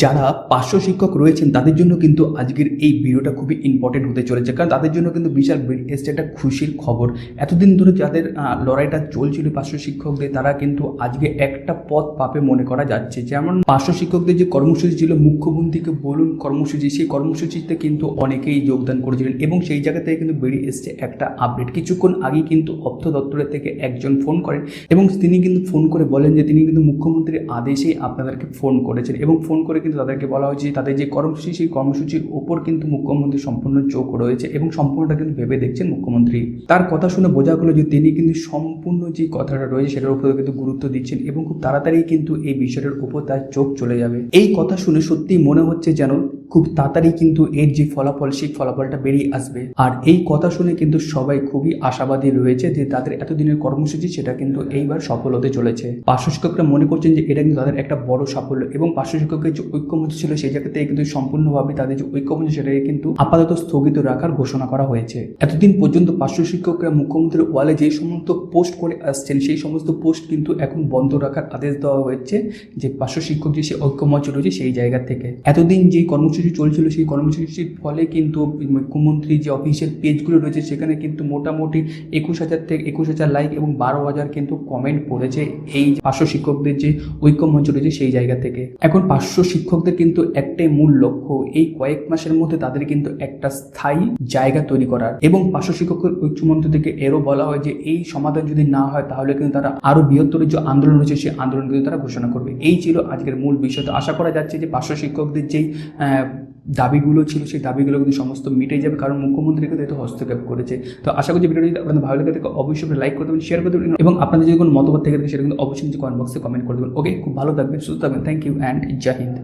যারা পার্শ্ব শিক্ষক রয়েছেন, তাদের জন্য কিন্তু আজকের এই ভিডিওটা খুবই ইম্পর্টেন্ট হতে চলেছে। কারণ তাদের জন্য কিন্তু বিশাল এসছে একটা খুশির খবর। এতদিন ধরে যাদের লড়াইটা চলছিল পার্শ্ব শিক্ষকদের, তারা কিন্তু আজকে একটা পথ পাপে মনে করা যাচ্ছে। যেমন পার্শ্ব শিক্ষকদের যে কর্মসূচি ছিল, মুখ্যমন্ত্রীকে বলুন কর্মসূচি, সেই কর্মসূচিতে কিন্তু অনেকেই যোগদান করেছিলেন এবং সেই জায়গা থেকে কিন্তু বেরিয়ে এসছে একটা আপডেট কিছুক্ষণ আগে কিন্তু অর্থ দপ্তরের থেকে একজন ফোন করেন এবং তিনি কিন্তু ফোন করে বলেন যে তিনি কিন্তু মুখ্যমন্ত্রীর আদেশেই আপনাদেরকে ফোন করেছেন এবং ফোন করে কিন্তু তাদেরকে বলা হয়েছে, তাদের যে কর্মসূচি, সেই কর্মসূচির ওপর কিন্তু মুখ্যমন্ত্রী সম্পূর্ণ চোখ রয়েছে এবং সম্পূর্ণটা কিন্তু ভেবে দেখছেন মুখ্যমন্ত্রী। তার কথা শুনে বোঝা গেলো যে তিনি কিন্তু সম্পূর্ণ যে কথাটা রয়েছে, সেটার উপরে কিন্তু গুরুত্ব দিচ্ছেন এবং খুব তাড়াতাড়ি কিন্তু এই বিষয়টার উপর তার চোখ চলে যাবে। এই কথা শুনে সত্যি মনে হচ্ছে যেন খুব তাড়াতাড়ি কিন্তু এর যে ফলাফল, সেই ফলাফলটা বেরিয়ে আসবে। আর এই কথা শুনে কিন্তু সবাই খুবই আশাবাদী রয়েছে যে তাদের এতদিনের কর্মসূচি সেটা কিন্তু এইবার সফল হতে চলেছে। পার্শ্ব শিক্ষকরা মনে করছেন যে এটা কিন্তু তাদের একটা বড় সাফল্য এবং পার্শ্ব শিক্ষকের যে ঐক্যমঞ্চ ছিল সেই জায়গাতে কিন্তু সম্পূর্ণভাবে তাদের যে ঐক্যমঞ্চ সেটাকে কিন্তু আপাতত স্থগিত রাখার ঘোষণা করা হয়েছে। এতদিন পর্যন্ত পার্শ্ব শিক্ষকরা মুখ্যমন্ত্রীর ওয়ালে যে সমস্ত পোস্ট করে আসছেন, সেই সমস্ত পোস্ট কিন্তু এখন বন্ধ রাখার আদেশ দেওয়া হয়েছে যে পার্শ্ব শিক্ষক যে সে ঐক্যমঞ্চ রয়েছে সেই জায়গা থেকে। এতদিন যে কর্মসূচি চলছিল সেই কর্মসূচির ফলে কিন্তু মুখ্যমন্ত্রী যে অফিসিয়াল পেজগুলো রয়েছে সেখানে কিন্তু মোটামুটি একুশ হাজার থেকে একুশ হাজার লাইক এবং বারো হাজার কিন্তু কমেন্ট পড়েছে এই পার্শ্ব শিক্ষকদের যে ঐক্যমঞ্চ রয়েছে সেই জায়গা থেকে। এখন পার্শ্ব শিক্ষকদের কিন্তু একটাই মূল লক্ষ্য, এই কয়েক মাসের মধ্যে তাদের কিন্তু একটা স্থায়ী জায়গা তৈরি করার। এবং পার্শ্ব শিক্ষকের ঐক্যমঞ্চ থেকে এরও বলা হয় যে এই সমাধান যদি না হয় তাহলে কিন্তু তারা আরও বৃহত্তর যে আন্দোলন রয়েছে সেই আন্দোলন কিন্তু তারা ঘোষণা করবে। এই ছিল আজকের মূল বিষয়। তো আশা করা যাচ্ছে যে পার্শ্ব শিক্ষকদের যেই দাবিগুলো ছিল, সেই দাবিগুলো কিন্তু সমস্ত মিটে যাবে। কারণ মুখ্যমন্ত্রী কিন্তু এতে হস্তক্ষেপ করেছে। তো আশা করছি ভিডিওটি আপনাদের ভালো লেগে থাকে অবশ্যই লাইক করে দেবেন শেয়ার করে দেবেন। এবং আপনাদের যদি কোনো মতামত থেকে থাকে, সেটা কিন্তু অবশ্যই কমেন্ট বক্সে কমেন্ট করে দেবেন। ওকে খুব ভালো থাকবেন, সুস্থ থাকবেন। Thank you and Jai Hind